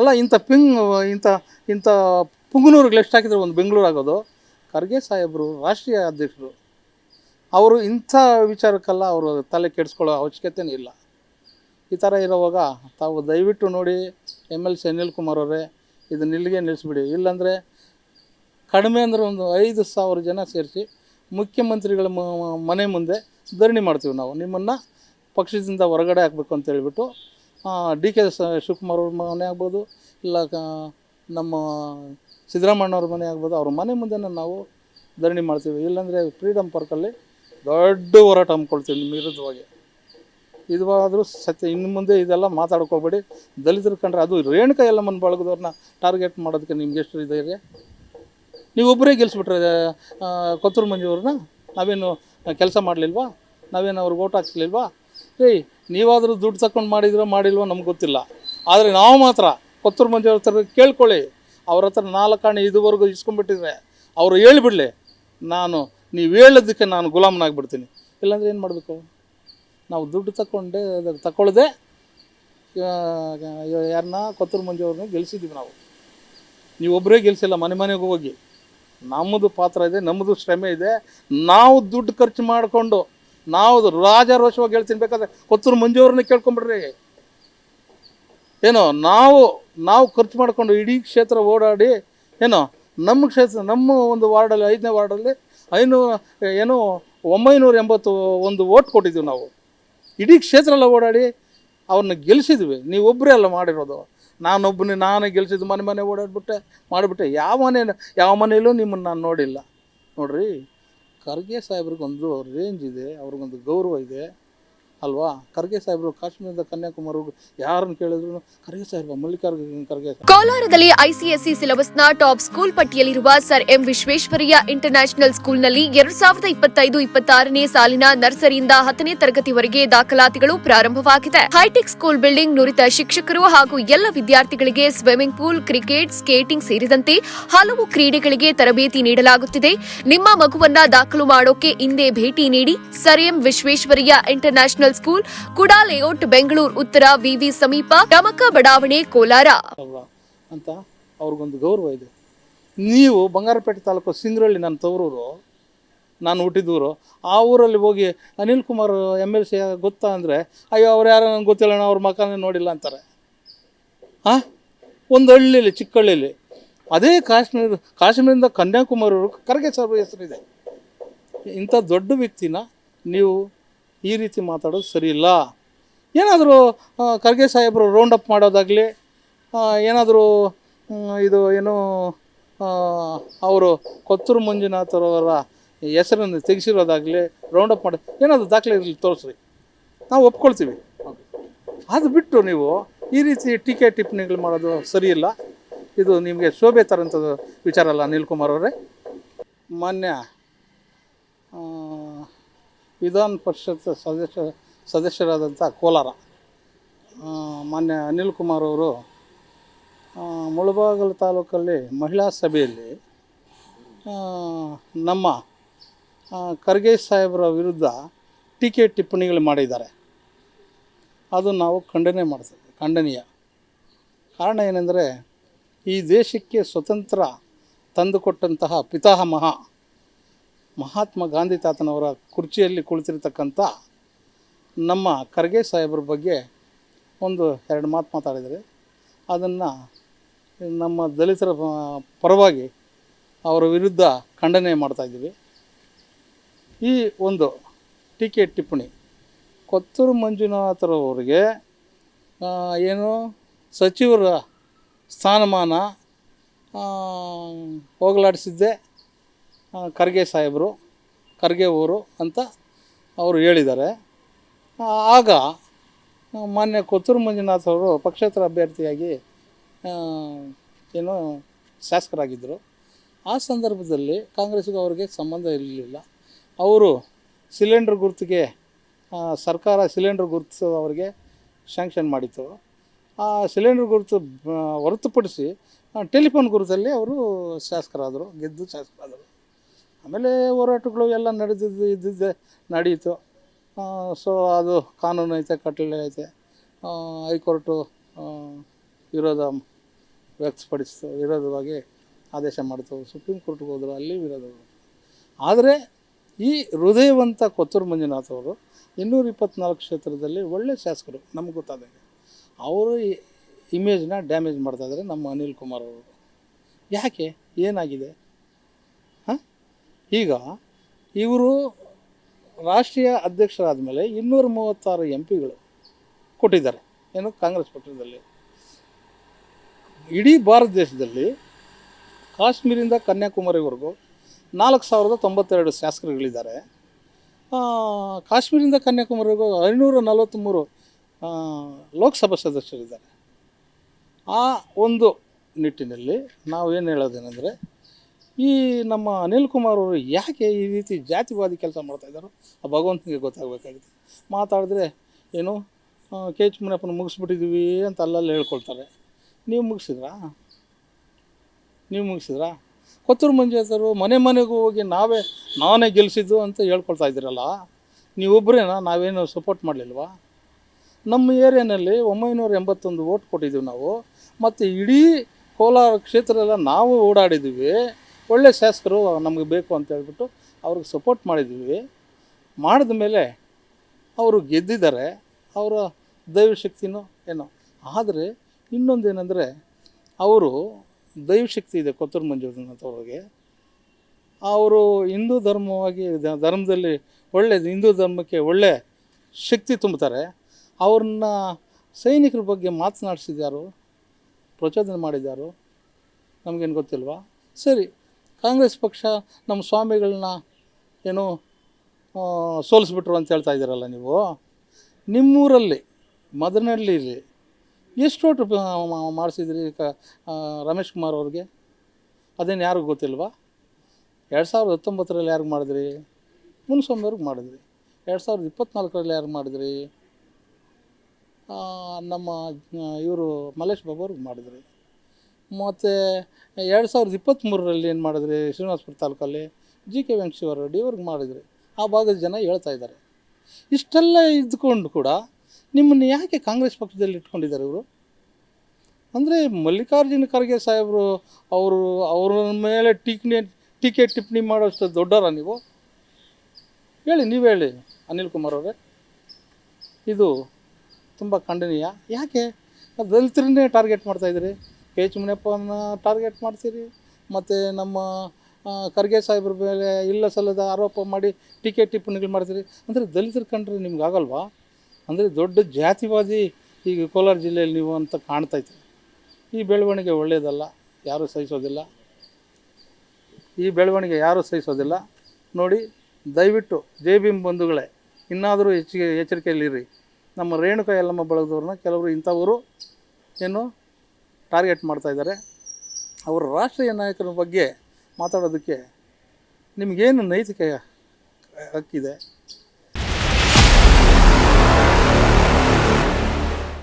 ಅಲ್ಲ, ಇಂಥ ಪಿಂಗ್, ಇಂಥ ಇಂಥ ಪುಂಗನೂರಿಗೆ ಎಷ್ಟು ಹಾಕಿದ್ರು ಒಂದು ಬೆಂಗಳೂರು ಆಗೋದು? ಖರ್ಗೆ ಸಾಹೇಬರು, ರಾಷ್ಟ್ರೀಯ ಅಧ್ಯಕ್ಷರು. ಅವರು ಇಂಥ ವಿಚಾರಕ್ಕೆಲ್ಲ ಅವರು ತಲೆ ಕೆಡಿಸ್ಕೊಳ್ಳೋ ಅವಶ್ಯಕತೆನೇ ಇಲ್ಲ. ಈ ಥರ ಇರೋವಾಗ ತಾವು ದಯವಿಟ್ಟು ನೋಡಿ M L C Anil Kumar ಅವರೇ ಇದನ್ನ ಇಲ್ಲಿಗೆ ನಿಲ್ಲಿಸ್ಬಿಡಿ. ಇಲ್ಲಾಂದರೆ ಕಡಿಮೆ ಅಂದರೆ ಒಂದು ಐದು ಸಾವಿರ ಜನ ಸೇರಿಸಿ ಮುಖ್ಯಮಂತ್ರಿಗಳ ಮನೆ ಮುಂದೆ ಧರಣಿ ಮಾಡ್ತೀವಿ ನಾವು. ನಿಮ್ಮನ್ನು ಪಕ್ಷದಿಂದ ಹೊರಗಡೆ ಹಾಕಬೇಕು ಅಂತ ಹೇಳ್ಬಿಟ್ಟು ಡಿ ಕೆ ಶಿವಕುಮಾರ್ ಅವ್ರ ಮನೆ ಆಗ್ಬೋದು, ಇಲ್ಲ ನಮ್ಮ ಸಿದ್ದರಾಮಣ್ಣವ್ರ ಮನೆ ಆಗ್ಬೋದು, ಅವ್ರ ಮನೆ ಮುಂದೆ ನಾವು ಧರಣಿ ಮಾಡ್ತೀವಿ. ಇಲ್ಲಾಂದರೆ ಫ್ರೀಡಮ್ ಪಾರ್ಕಲ್ಲಿ ದೊಡ್ಡ ಹೋರಾಟ ಹಮ್ಮಿಕೊಳ್ತೀವಿ ನಿಮ್ಮ ವಿರುದ್ಧವಾಗಿ. ಇದು ಆದರೂ ಸತ್ಯ ಇನ್ನು ಮುಂದೆ ಇದೆಲ್ಲ ಮಾತಾಡ್ಕೋಬೇಡಿ. ದಲಿತರು ಕಂಡ್ರೆ ಅದು ಎಲ್ಲ ಮನ ಬಳಗದವ್ರನ್ನ ಟಾರ್ಗೆಟ್ ಮಾಡೋದಕ್ಕೆ ನಿಮ್ಗೆ ಎಷ್ಟು ಧೈರ್ಯ? ನೀವೊಬ್ಬರೇ ಗೆಲ್ಲಿಸ್ಬಿಟ್ರೆ ಕೊತ್ತೂರು ಮಂಜು ಅವ್ರನ್ನ ನಾವೇನು ಕೆಲಸ ಮಾಡಲಿಲ್ವಾ? ನಾವೇನು ಅವ್ರಿಗೆ ಓಟ್ ಹಾಕ್ಲಿಲ್ವಾ? ಏಯ್, ನೀವಾದರೂ ದುಡ್ಡು ತಗೊಂಡು ಮಾಡಿದ್ರೋ, ಮಾಡಿಲ್ವೋ ನಮ್ಗೆ ಗೊತ್ತಿಲ್ಲ. ಆದರೆ ನಾವು ಮಾತ್ರ ಕೊತ್ತೂರು ಅವ್ರ ಹತ್ರ ಕೇಳ್ಕೊಳ್ಳಿ. ಅವ್ರ ಹತ್ರ ನಾಲ್ಕು ಹಣೆ ಇದುವರೆಗೂ ಇಸ್ಕೊಂಡ್ಬಿಟ್ಟಿದ್ರೆ ಅವರು ಹೇಳಿಬಿಡಲಿ, ನಾನು, ನೀವು ಹೇಳೋದಕ್ಕೆ ನಾನು ಗುಲಾಮನಾಗ್ಬಿಡ್ತೀನಿ. ಇಲ್ಲಾಂದ್ರೆ ಏನು ಮಾಡಬೇಕು? ನಾವು ದುಡ್ಡು ತಗೊಂಡೆ ತಗೊಳ್ಳದೆ ಯಾರನ್ನ ಕೊತ್ತೂರು ಮಂಜು ಅವ್ರನ್ನ ಗೆಲ್ಸಿದ್ದೀವಿ ನಾವು. ನೀವೊಬ್ಬರೇ ಗೆಲ್ಸಿಲ್ಲ, ಮನೆ ಮನೆಗೆ ಹೋಗಿ. ನಮ್ಮದು ಪಾತ್ರ ಇದೆ ನಮ್ಮದು ಶ್ರಮೆ ಇದೆ. ನಾವು ದುಡ್ಡು ಖರ್ಚು ಮಾಡಿಕೊಂಡು ನಾವು ರಾಜಾರೋಷವಾಗಿ ಹೇಳ್ತೀನಿ ಬೇಕಾದ್ರೆ ಕೊತ್ತೂರು ಮಂಜೂರನ್ನ ಕೇಳ್ಕೊಂಬಿಡ್ರಿ. ಏನೋ ನಾವು ನಾವು ಖರ್ಚು ಮಾಡಿಕೊಂಡು ಇಡೀ ಕ್ಷೇತ್ರ ಓಡಾಡಿ, ಏನೋ ನಮ್ಮ ಕ್ಷೇತ್ರ, ನಮ್ಮ ಒಂದು ವಾರ್ಡಲ್ಲಿ, ಐದನೇ ವಾರ್ಡಲ್ಲಿ ಐನೂರು ಏನೋ ಒಂಬೈನೂರ ಎಂಬತ್ತು ಒಂದು ಓಟ್ ಕೊಟ್ಟಿದ್ದೀವಿ ನಾವು. ಇಡೀ ಕ್ಷೇತ್ರ ಎಲ್ಲ ಓಡಾಡಿ ಅವ್ರನ್ನ ಗೆಲ್ಲಿಸಿದ್ವಿ ನೀವೊಬ್ಬರೇ ಅಲ್ಲ ಮಾಡಿರೋದು. ನಾನೊಬ್ಬನೇ, ನಾನೇ ಗೆಲ್ಸಿದ್ದು, ಮನೆ ಮನೆ ಓಡಾಡ್ಬಿಟ್ಟೆ, ಮಾಡಿಬಿಟ್ಟೆ. ಯಾವ ಮನೆ, ಯಾವ ಮನೆಯಲ್ಲೂ ನಿಮ್ಮನ್ನು ನಾನು ನೋಡಿಲ್ಲ. ನೋಡ್ರಿ. ಖರ್ಗೆ ಸಾಹೇಬ್ರಿಗೊಂದು ರೇಂಜ್ ಇದೆ ಅವ್ರಿಗೊಂದು ಗೌರವ ಇದೆ. ಅಲ್ವಾ? ಖರ್ಗೆ ಸಾಹೇಬರು, ಕಾಶ್ಮೀರದ ಕನ್ಯಾಕುಮಾರಿಗೂ ಯಾರನ್ನು ಕೇಳಿದ್ರು ಖರ್ಗೆ ಸಾಹೇಬ ಮಲ್ಲಿಕಾರ್ಜುನ್ ಖರ್ಗೆ ಕೋಲಾರದಲ್ಲಿ ಐಸಿಎಸ್ಸಿ ಸಿಲೆಬಸ್ನ ಟಾಪ್ ಸ್ಕೂಲ್ ಪಟ್ಟಿಯಲ್ಲಿರುವ ಸರ್ ಎಂ ವಿಶ್ವೇಶ್ವರಯ್ಯ ಇಂಟರ್ನ್ಯಾಷನಲ್ ಸ್ಕೂಲ್ನಲ್ಲಿ ಎರಡ್ ಸಾವಿರದ ಇಪ್ಪತ್ತೈದು, ಇಪ್ಪತ್ತಾರನೇ ಸಾಲಿನ ನರ್ಸರಿಯಿಂದ ಹತ್ತನೇ ತರಗತಿವರೆಗೆ ದಾಖಲಾತಿಗಳು ಪ್ರಾರಂಭವಾಗಿದೆ. ಹೈಟೆಕ್ ಸ್ಕೂಲ್ ಬಿಲ್ಡಿಂಗ್ ನುರಿತ ಶಿಕ್ಷಕರು ಹಾಗೂ ಎಲ್ಲ ವಿದ್ಯಾರ್ಥಿಗಳಿಗೆ ಸ್ವಿಮ್ಮಿಂಗ್ ಪೂಲ್, ಕ್ರಿಕೆಟ್, ಸ್ಕೇಟಿಂಗ್ ಸೇರಿದಂತೆ ಹಲವು ಕ್ರೀಡೆಗಳಿಗೆ ತರಬೇತಿ ನೀಡಲಾಗುತ್ತಿದೆ. ನಿಮ್ಮ ಮಗುವನ್ನ ದಾಖಲು ಮಾಡೋಕೆ ಇಂದೇ ಭೇಟಿ ನೀಡಿ sir M Visvesvaraya international school Kuda layout Bengaluru ಉತ್ತರ ವಿವಿ ಸಮೀಪ ಗಮಕ ಬಡಾವಣೆ ಕೋಲಾರ ಅಂತ ಅವ್ರಿಗೊಂದು ಗೌರವ ಇದೆ. ನೀವು ಬಂಗಾರಪೇಟೆ ತಾಲೂಕು ಸಿಂಗ್ರಳ್ಳಿ ನನ್ನ ತವರೂರು, ನಾನು ಹುಟ್ಟಿದೂರು, ಆ ಊರಲ್ಲಿ ಹೋಗಿ Anil Kumar M L C ಗೊತ್ತಾ ಅಂದರೆ, ಅಯ್ಯೋ, ಅವ್ರು ಯಾರೋ ನನಗೆ ಗೊತ್ತಿಲ್ಲ ಅವ್ರ ಮಕ್ಕಳನ್ನೇ ನೋಡಿಲ್ಲ ಅಂತಾರೆ. ಹಾಂ ಒಂದು ಹಳ್ಳಿಲಿ, ಚಿಕ್ಕ ಹಳ್ಳಿಲಿ. ಅದೇ ಕಾಶ್ಮೀರ, ಕಾಶ್ಮೀರದಿಂದ ಕನ್ಯಾಕುಮಾರಿವರೆಗೂ ಖರ್ಗೆ ಸಾಹೇಬ್ರ ಹೆಸರಿದೆ. ಇಂಥ ದೊಡ್ಡ ವ್ಯಕ್ತಿನ ನೀವು ಈ ರೀತಿ ಮಾತಾಡೋದು ಸರಿಯಿಲ್ಲ ಏನಾದರೂ ಖರ್ಗೆ ಸಾಹೇಬರು ರೌಂಡ್ ಅಪ್ ಮಾಡೋದಾಗಲಿ ಏನಾದರೂ ಇದು ಏನು ಅವರು ಕೊತ್ತೂರು ಮಂಜುನಾಥರವರ ಹೆಸರನ್ನು ತೆಗೆಸಿರೋದಾಗಲಿ ರೌಂಡ್ ಅಪ್ ಮಾಡಿ, ಏನಾದರೂ ದಾಖಲೆ ಇರಲಿ ತೋರಿಸ್ರಿ. ನಾವು ಒಪ್ಕೊಳ್ತೀವಿ. ಅದು ಬಿಟ್ಟು ನೀವು ಈ ರೀತಿ ಟೀಕೆ ಟಿಪ್ಪಣಿಗಳು ಮಾಡೋದು ಸರಿಯಿಲ್ಲ ಇದು ನಿಮಗೆ ಶೋಭೆ ತರೋಂಥದ್ದು ವಿಚಾರ ಅಲ್ಲ ಅನಿಲ್ ಕುಮಾರ್ ಅವರೇ. ಮಾನ್ಯ ವಿಧಾನ ಪರಿಷತ್ ಸದಸ್ಯ ಸದಸ್ಯರಾದಂಥ ಕೋಲಾರ ಮಾನ್ಯ ಅನಿಲ್ ಕುಮಾರ್ ಅವರು ಮುಳಬಾಗಲು ತಾಲೂಕಲ್ಲಿ ಮಹಿಳಾ ಸಭೆಯಲ್ಲಿ ನಮ್ಮ ಖರ್ಗೆ ಸಾಹೇಬರ ವಿರುದ್ಧ ಟೀಕೆ ಟಿಪ್ಪಣಿಗಳು ಮಾಡಿದ್ದಾರೆ. ಅದು ನಾವು ಖಂಡನೆ ಮಾಡ್ತೀವಿ, ಖಂಡನೀಯ. ಕಾರಣ ಏನೆಂದರೆ ಈ ದೇಶಕ್ಕೆ ಸ್ವತಂತ್ರ ತಂದುಕೊಟ್ಟಂತಹ ಪಿತಾಮಹ ಮಹಾತ್ಮ ಗಾಂಧಿ ತಾತನವರ ಕುರ್ಚಿಯಲ್ಲಿ ಕುಳಿತಿರ್ತಕ್ಕಂಥ ನಮ್ಮ ಖರ್ಗೆ ಸಾಹೇಬ್ರ ಬಗ್ಗೆ ಒಂದು ಎರಡು ಮಾತು ಮಾತಾಡಿದರೆ ಅದನ್ನು ನಮ್ಮ ದಲಿತರ ಪರವಾಗಿ ಅವರ ವಿರುದ್ಧ ಖಂಡನೆ ಮಾಡ್ತಾಯಿದ್ದೀವಿ ಈ ಒಂದು ಟೀಕೆ ಟಿಪ್ಪಣಿ, ಕೊತ್ತೂರು ಮಂಜುನಾಥರವರಿಗೆ ಏನು ಸಚಿವರ ಸ್ಥಾನಮಾನ ಹೋಗಲಾಡಿಸಿದ್ದೆ. ಖರ್ಗೆ ಸಾಹೇಬರು, ಖರ್ಗೆ ಊರು ಅಂತ ಅವರು ಹೇಳಿದ್ದಾರೆ. ಆಗ ಮಾನ್ಯ ಕೊತ್ತೂರು ಮಂಜುನಾಥ್ ಅವರು ಪಕ್ಷೇತರ ಅಭ್ಯರ್ಥಿಯಾಗಿ ಏನು ಶಾಸಕರಾಗಿದ್ದರು. ಆ ಸಂದರ್ಭದಲ್ಲಿ ಕಾಂಗ್ರೆಸ್ಗೂ ಅವರಿಗೆ ಸಂಬಂಧ ಇರಲಿಲ್ಲ. ಅವರು ಸಿಲಿಂಡ್ರ್ ಗುರುತಿಗೆ ಸರ್ಕಾರ ಸಿಲಿಂಡ್ರ್ ಗುರುತು ಅವರಿಗೆ ಶ್ಯಾಂಕ್ಷನ್ ಮಾಡಿತ್ತು. ಆ ಸಿಲಿಂಡ್ರ್ ಗುರುತು ಹೊರತುಪಡಿಸಿ ಟೆಲಿಫೋನ್ ಗುರುತಲ್ಲಿ ಅವರು ಶಾಸಕರಾದರು, ಗೆದ್ದು ಶಾಸಕರಾದರು. ಆಮೇಲೆ ಹೋರಾಟಗಳು ಎಲ್ಲ ನಡೆದಿದ್ದು ಇದ್ದಿದ್ದೆ, ನಡೀತು. ಸೊ ಅದು ಕಾನೂನು ಐತೆ, ಕಟ್ಟಳೆ ಐತೆ. ಹೈಕೋರ್ಟು ವಿರೋಧ ವ್ಯಕ್ತಪಡಿಸ್ತು, ವಿರೋಧವಾಗಿ ಆದೇಶ ಮಾಡ್ತು. ಸುಪ್ರೀಂ ಕೋರ್ಟ್ಗೆ ಹೋದರು, ಅಲ್ಲಿ ವಿರೋಧ ಆದರೆ ಈ ಹೃದಯವಂತ ಕೊತ್ತೂರು ಮಂಜುನಾಥ್ ಅವರು ಇನ್ನೂರ ಇಪ್ಪತ್ನಾಲ್ಕು ಕ್ಷೇತ್ರದಲ್ಲಿ ಒಳ್ಳೆ ಶಾಸಕರು, ನಮ್ಗೆ ಗೊತ್ತಾದಂಗೆ ಅವರು ಇಮೇಜ್ನ ಡ್ಯಾಮೇಜ್ ಮಾಡ್ತಾ ಇದ್ದಾರೆ ನಮ್ಮ ಅನಿಲ್ ಕುಮಾರ್ ಅವರು. ಯಾಕೆ? ಏನಾಗಿದೆ? ಈಗ ಇವರು ರಾಷ್ಟ್ರೀಯ ಅಧ್ಯಕ್ಷರಾದ ಮೇಲೆ ಇನ್ನೂರ ಮೂವತ್ತಾರು ಎಂ ಪಿಗಳು ಕೊಟ್ಟಿದ್ದಾರೆ. ಏನು ಕಾಂಗ್ರೆಸ್ ಪಕ್ಷದಲ್ಲಿ. ಇಡೀ ಭಾರತ ದೇಶದಲ್ಲಿ ಕಾಶ್ಮೀರಿಂದ ಕನ್ಯಾಕುಮಾರಿವರೆಗೂ ನಾಲ್ಕು ಸಾವಿರದ ತೊಂಬತ್ತೆರಡು ಶಾಸಕರುಗಳಿದ್ದಾರೆ. ಕಾಶ್ಮೀರಿಂದ ಕನ್ಯಾಕುಮಾರಿವರೆಗೂ ಐನೂರ ನಲವತ್ತ್ಮೂರು ಲೋಕಸಭಾ ಸದಸ್ಯರಿದ್ದಾರೆ. ಆ ಒಂದು ನಿಟ್ಟಿನಲ್ಲಿ ನಾವು ಏನು ಹೇಳೋದೇನೆಂದರೆ ಈ ನಮ್ಮ ಅನಿಲ್ ಕುಮಾರ್ ಅವರು ಯಾಕೆ ಈ ರೀತಿ ಜಾತಿವಾದಿ ಕೆಲಸ ಮಾಡ್ತಾ ಇದ್ದಾರೋ, ಆ ಭಗವಂತನಿಗೆ ಗೊತ್ತಾಗಬೇಕಾಗಿದೆ. ಮಾತಾಡಿದ್ರೆ ಏನು ಕೆ ಎಚ್ ಮುನಿಯಪ್ಪನ ಮುಗಿಸ್ಬಿಟ್ಟಿದ್ದೀವಿ ಅಂತ ಅಲ್ಲಲ್ಲಿ ಹೇಳ್ಕೊಳ್ತಾರೆ. ನೀವು ಮುಗಿಸಿದ್ರಾ? ನೀವು ಮುಗಿಸಿದ್ರಾ? ಕೊತ್ತೂರು ಮಂಜುನಾಥರು ಮನೆ ಮನೆಗೂ ಹೋಗಿ ನಾವೇ, ನಾನೇ ಗೆಲ್ಲಿಸಿದ್ದು ಅಂತ ಹೇಳ್ಕೊಳ್ತಾ ಇದ್ದೀರಲ್ಲ ನೀವೊಬ್ಬರೇನಾ ನಾವೇನು ಸಪೋರ್ಟ್ ಮಾಡಲಿಲ್ವಾ? ನಮ್ಮ ಏರಿಯಾನಲ್ಲಿ ಒಂಬೈನೂರ ಎಂಬತ್ತೊಂದು ಓಟ್ ಕೊಟ್ಟಿದ್ದೀವಿ ನಾವು, ಮತ್ತು ಇಡೀ ಕೋಲಾರ ಕ್ಷೇತ್ರ ಎಲ್ಲ ನಾವು ಓಡಾಡಿದ್ದೀವಿ ಒಳ್ಳೆ ಶಾಸಕರು ನಮಗೆ ಬೇಕು ಅಂತ ಹೇಳ್ಬಿಟ್ಟು ಅವ್ರಿಗೆ ಸಪೋರ್ಟ್ ಮಾಡಿದ್ವಿ. ಮಾಡಿದ ಮೇಲೆ ಅವರು ಗೆದ್ದಿದ್ದಾರೆ. ಅವರ ದೈವಶಕ್ತಿನೋ ಏನೋ. ಆದರೆ ಇನ್ನೊಂದು ಏನಂದರೆ ಅವರು ದೈವಶಕ್ತಿ ಇದೆ ಕೊತ್ತೂರು ಮಂಜುನಾಥ್ ಅವ್ರಿಗೆ ಅವರು ಹಿಂದೂ ಧರ್ಮವಾಗಿ ಧರ್ಮದಲ್ಲಿ ಒಳ್ಳೆ, ಹಿಂದೂ ಧರ್ಮಕ್ಕೆ ಒಳ್ಳೆ ಶಕ್ತಿ ತುಂಬುತ್ತಾರೆ ಅವ್ರನ್ನ ಸೈನಿಕರ ಬಗ್ಗೆ ಮಾತನಾಡಿಸಿದ್ದಾರೋ ಪ್ರಚೋದನೆ ಮಾಡಿದ್ದಾರೋ ನಮಗೇನು ಗೊತ್ತಿಲ್ವಾ? ಸರಿ ಕಾಂಗ್ರೆಸ್ ಪಕ್ಷ ನಮ್ಮ ಸ್ವಾಮಿಗಳನ್ನ ಏನು ಸೋಲಿಸ್ಬಿಟ್ರು ಅಂತ ಹೇಳ್ತಾ ಇದ್ದೀರಲ್ಲ ನೀವು. ನಿಮ್ಮೂರಲ್ಲಿ, ಮದನಹಳ್ಳಿಲಿ ಎಷ್ಟು ಓಟು ಮಾಡಿಸಿದ್ರಿ ಕ ರಮೇಶ್ ಕುಮಾರ್ ಅವ್ರಿಗೆ? ಅದೇನು ಯಾರಿಗೂ ಗೊತ್ತಿಲ್ವಾ? ಎರಡು ಸಾವಿರದ ಹತ್ತೊಂಬತ್ತರಲ್ಲಿ ಯಾರಿಗೆ ಮಾಡಿದ್ರಿ? ಮುನ್ಸ್ವಾಮಿಯವ್ರಿಗೆ ಮಾಡಿದ್ರಿ. ಎರಡು ಸಾವಿರದ ಇಪ್ಪತ್ತ್ನಾಲ್ಕರಲ್ಲಿ ಯಾರು ಮಾಡಿದ್ರಿ? ನಮ್ಮ ಇವರು ಮಲೇಶ್ ಬಾಬು ಅವ್ರಿಗೆ ಮಾಡಿದ್ರಿ. ಮತ್ತು, ಎರಡು ಸಾವಿರದ ಇಪ್ಪತ್ತ್ಮೂರರಲ್ಲಿ ಏನು ಮಾಡಿದ್ರಿ ಶ್ರೀನಿವಾಸಪುರ ತಾಲೂಕಲ್ಲಿ? ಜಿ ಕೆ ವೆಂಕಟೇಶ್ವರ ರೆಡ್ಡಿ ಅವ್ರಿಗೆ ಮಾಡಿದ್ರಿ. ಆ ಭಾಗದ ಜನ ಹೇಳ್ತಾ ಇದ್ದಾರೆ. ಇಷ್ಟೆಲ್ಲ ಇದ್ಕೊಂಡು ಕೂಡ ನಿಮ್ಮನ್ನು ಯಾಕೆ ಕಾಂಗ್ರೆಸ್ ಪಕ್ಷದಲ್ಲಿ ಇಟ್ಕೊಂಡಿದ್ದಾರೆ ಇವರು? ಅಂದರೆ ಮಲ್ಲಿಕಾರ್ಜುನ ಖರ್ಗೆ ಸಾಹೇಬರು ಅವರು, ಅವ್ರ ಮೇಲೆ ಟೀಕ್ನೆ, ಟೀಕೆ ಟಿಪ್ಪಣಿ ಮಾಡೋಷ್ಟು ದೊಡ್ಡವರ ನೀವು? ಹೇಳಿ ನೀವು ಹೇಳಿ, ಅನಿಲ್ ಕುಮಾರ್ ಅವರೇ. ಇದು ತುಂಬ ಖಂಡನೀಯ. ಯಾಕೆ? ದಲಿತರನ್ನೇ ಟಾರ್ಗೆಟ್ ಮಾಡ್ತಾಯಿದ್ದೀರಿ ಕೆ ಎಚ್ ಮುನಿಯಪ್ಪನ ಟಾರ್ಗೆಟ್ ಮಾಡ್ತೀರಿ ಮತ್ತು ನಮ್ಮ ಖರ್ಗೆ ಸಾಹೇಬ್ರ ಮೇಲೆ ಇಲ್ಲ ಸಲ್ಲದ ಆರೋಪ ಮಾಡಿ ಟೀಕೆ ಟಿಪ್ಪಣಿಗಳು ಮಾಡ್ತೀರಿ ಅಂದರೆ ದಲಿತರ ಕಂಡ್ರೆ ನಿಮ್ಗೆ ಆಗಲ್ವಾ? ಅಂದರೆ ದೊಡ್ಡ ಜಾತಿವಾದಿ ಈಗ ಕೋಲಾರ ಜಿಲ್ಲೆಯಲ್ಲಿ ನೀವು ಅಂತ ಕಾಣ್ತೈತೆ ಈ ಬೆಳವಣಿಗೆ ಒಳ್ಳೆಯದಲ್ಲ ಯಾರೂ ಸಹಿಸೋದಿಲ್ಲ. ಈ ಬೆಳವಣಿಗೆ ಯಾರೂ ಸಹಿಸೋದಿಲ್ಲ. ನೋಡಿ, ದಯವಿಟ್ಟು ಜೈ ಭೀಮ್ ಬಂಧುಗಳೇ, ಇನ್ನಾದರೂ ಹೆಚ್ಚಿಗೆ ಎಚ್ಚರಿಕೆಯಲ್ಲಿರಿ. ನಮ್ಮ ರೇಣುಕಾ ಯಲ್ಲಮ್ಮ ಬಳಗದವ್ರನ್ನ ಕೆಲವರು ಇಂಥವರು. ಏನು? ಟಾರ್ಗೆಟ್ ಮಾಡ್ತಾಯಿದ್ದಾರೆ ಅವರು ರಾಷ್ಟ್ರೀಯ ನಾಯಕರ ಬಗ್ಗೆ ಮಾತಾಡೋದಕ್ಕೆ ನಿಮಗೇನು ನೈತಿಕ ಹಕ್ಕಿದೆ?